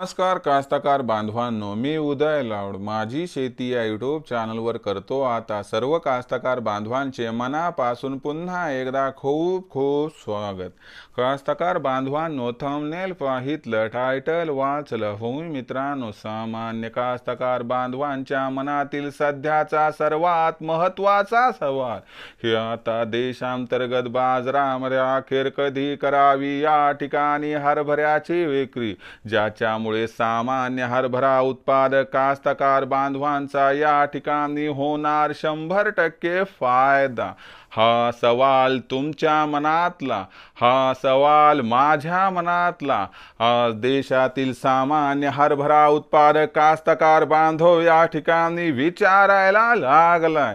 नमस्कार कास्तकार बांधवांनो मी उदय लावड. माझी शेती या यूट्यूब चॅनलवर करतो आता सर्व कास्तकार बांधवांचे मनापासून पुन्हा एकदा खूप खूप स्वागत. कास्तकार बांधवांनो थंबनेल पाहितलं टायटल वाचलं. होऊन मित्रांनो सामान्य कास्तकार बांधवांच्या मनातील सध्याचा सर्वात महत्त्वाचा सवाल हे आता देशांतर्गत बाजारामध्ये अखेर कधी करावी या ठिकाणी हरभऱ्याची विक्री ज्याच्यामुळे सामान्य हरभरा उत्पादक कास्तकार बांधवांचा या ठिकाणी होणार शंभर टक्के फायदा. हा सवाल तुमच्या मनातला हा सवाल माझ्या मनातला. आज देशातील सामान्य हरभरा उत्पादक कास्तकार बांधव या ठिकाणी विचारायला लागलाय.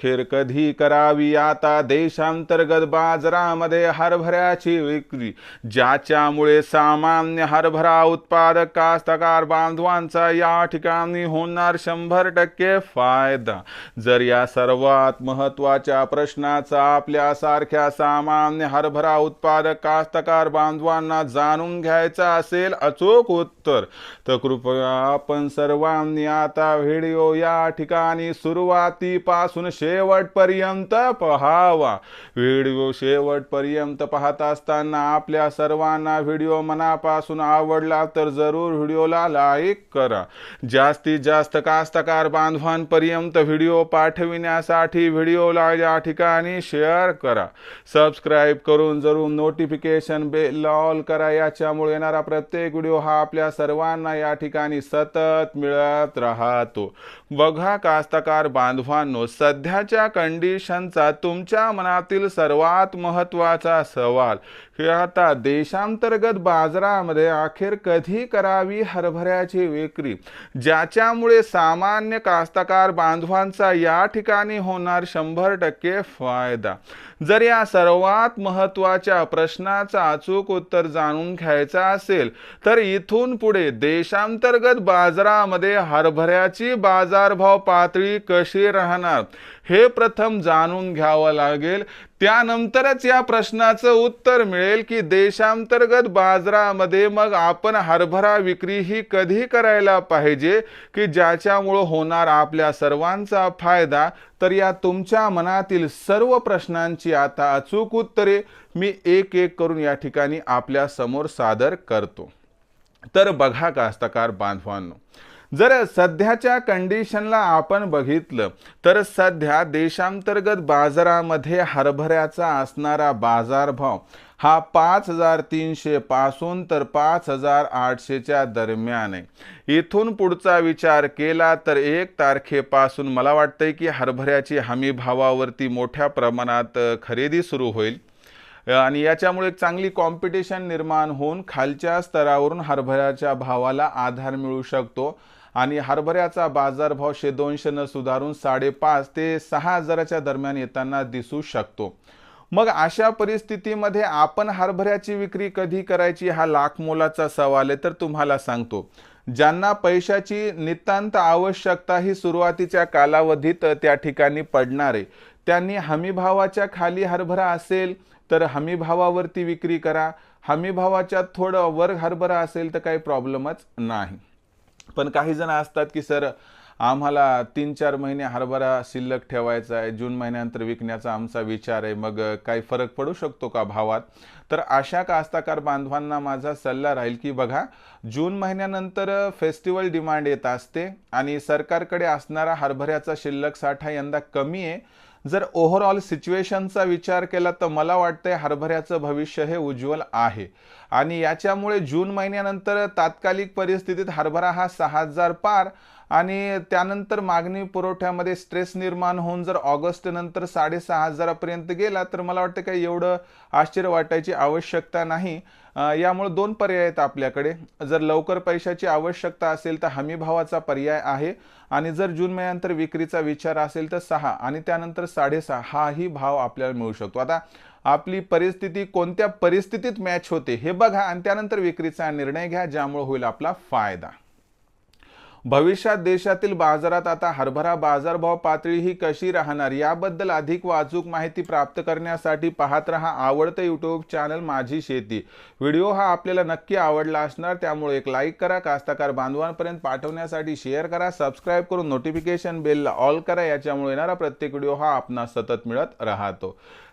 खेर कधी करावी आता देशांतर्गत बाजारामध्ये हरभऱ्याची विक्री? ज्याच्यामुळे सामान्य हरभरा उत्पादक कास्तकार बांधवांचा या ठिकाणी होणार शंभर टक्के फायदा. जर या सर्वात महत्त्वाच्या प्र प्रश्नाचा आपल्यासारख्या सामान्य हरभरा उत्पादक कास्तकार बांधवांना जाणून घ्यायचा असेल अचूक उत्तर. तर कृपया आपण सर्वांनी आता व्हिडिओ या ठिकाणी सुरुवातीपासून शेवटपर्यंत पहावा. व्हिडिओ शेवटपर्यंत पाहत असताना आपल्या सर्वांना व्हिडिओ मनापासून आवडला तर जरूर व्हिडिओला लाईक करा. जास्तीत जास्त कास्तकार बांधवांपर्यंत व्हिडिओ पाठविण्यासाठी व्हिडिओला या ठिकाणी शेअर करा. सबस्क्राईब करून जरूर नोटिफिकेशन बेल ऑल करा. याच्यामुळे येणारा प्रत्येक व्हिडिओ हा आपल्या सर्वांना या ठिकाणी सतत मिळत राहतो. बघा कास्तकार बांधवांनो सध्याच्या कंडिशनचा तुमच्या मनातील सर्वात महत्त्वाचा सवाल. हे आता देशांतर्गत बाजारामध्ये अखेर कधी करावी हरभऱ्याची विक्री? ज्याच्यामुळे सामान्य कास्तकार बांधवांचा या ठिकाणी होणार शंभर टक्के फायदा. जर या सर्वात महत्त्वाच्या प्रश्नाचा अचूक उत्तर जाणून घ्यायचा असेल तर इथून पुढे देशांतर्गत बाजारामध्ये हरभऱ्याची बाजारभाव पातळी कशी राहणार हे प्रथम जाणून घ्यावं लागेल. त्यानंतरच या प्रश्नाचं उत्तर मिळेल की देशांतर्गत बाजारामध्ये मग आपण हरभरा विक्री ही कधी करायला पाहिजे? की ज्याच्यामुळं होणार आपल्या सर्वांचा फायदा? तर या तुमच्या मनातील सर्व प्रश्नांची आता अचूक उत्तरे मी एक एक करून या ठिकाणी आपल्यासमोर सादर करतो. तर बघा कास्तकार बांधवांनो जर सध्याच्या कंडिशनला आपण बघितलं तर सध्या देशांतर्गत बाजारामध्ये हरभऱ्याचा असणारा बाजारभाव हा पाच हजार तीनशे पासून तर पाच हजार आठशेच्या दरम्यान आहे. इथून पुढचा विचार केला तर एक तारखेपासून मला वाटतंय की हरभऱ्याची हमी भावावरती मोठ्या प्रमाणात खरेदी सुरू होईल. आणि याच्यामुळे एक चांगली कॉम्पिटिशन निर्माण होऊन खालच्या स्तरावरून हरभऱ्याच्या भावाला आधार मिळू शकतो. आणि हरभऱ्याचा बाजारभाव शे दोनशेनं सुधारून साडेपाच ते सहा हजाराच्या दरम्यान येताना दिसू शकतो. मग अशा परिस्थितीमध्ये आपण हरभऱ्याची विक्री कधी करायची हा लाख मोलाचा सवाल आहे तर तुम्हाला सांगतो. ज्यांना पैशाची नितांत आवश्यकता ही सुरुवातीच्या कालावधीत त्या ठिकाणी पडणार आहे त्यांनी हमीभावाच्या खाली हरभरा असेल तर हमीभावावरती विक्री करा. हमीभावाच्या थोडं वर हरभरा असेल तर काही प्रॉब्लेमच नाही. पण काही जण असतात की सर आम्हाला तीन चार महिने हरभरा शिल्लक ठेवायचा आहे जून महिन्यानंतर विकण्याचा आमचा विचार आहे मग काही फरक पडू शकतो का भावात? तर अशा कास्ताकार बांधवांना माझा सल्ला राहील की बघा जून महिन्यानंतर फेस्टिवल डिमांड येत असते आणि सरकारकडे असणारा हरभऱ्याचा शिल्लक साठा यंदा कमी आहे जर ओव्हरऑल सिच्युएशनचा विचार केला तर मला वाटतंय हरभऱ्याचं भविष्य हे उज्ज्वल आहे. आणि याच्यामुळे जून महिन्यानंतर तात्कालिक परिस्थितीत हरभरा हा सहा हजार पार आणि त्यानंतर मागणी पुरवठ्यामध्ये स्ट्रेस निर्माण होऊन जर ऑगस्ट नंतर साडेसहा हजारापर्यंत गेला तर मला वाटतं काही एवढं आश्चर्य वाटायची आवश्यकता नाही. यामुळे दोन पर्याय आहेत आपल्याकडे. जर लवकर पैशाची आवश्यकता असेल तर हमीभावाचा पर्याय आहे आणि जर जून महिन्यानंतर विक्रीचा विचार असेल तर सहा आणि त्यानंतर साडेसहा हाही भाव आपल्याला मिळू शकतो. आता आपली परिस्थिती कोणत्या परिस्थितीत मॅच होते हे बघा आणि त्यानंतर विक्रीचा निर्णय घ्या ज्यामुळे होईल आपला फायदा. भविष्यात देशातील बाजारात आता हरभरा बाजारभाव पातळी ही कशी राहणार याबद्दल अधिक वाचूक माहिती प्राप्त करण्यासाठी पाहत रहा आवडतं यूट्यूब चॅनल माझी शेती. व्हिडिओ हा आपल्याला नक्की आवडला असणार त्यामुळे एक लाईक करा कास्तकार बांधवांपर्यंत पाठवण्यासाठी शेअर करा सबस्क्राईब करून नोटिफिकेशन बेलला ऑल करा याच्यामुळे येणारा प्रत्येक व्हिडिओ हा आपणास सतत मिळत राहतो.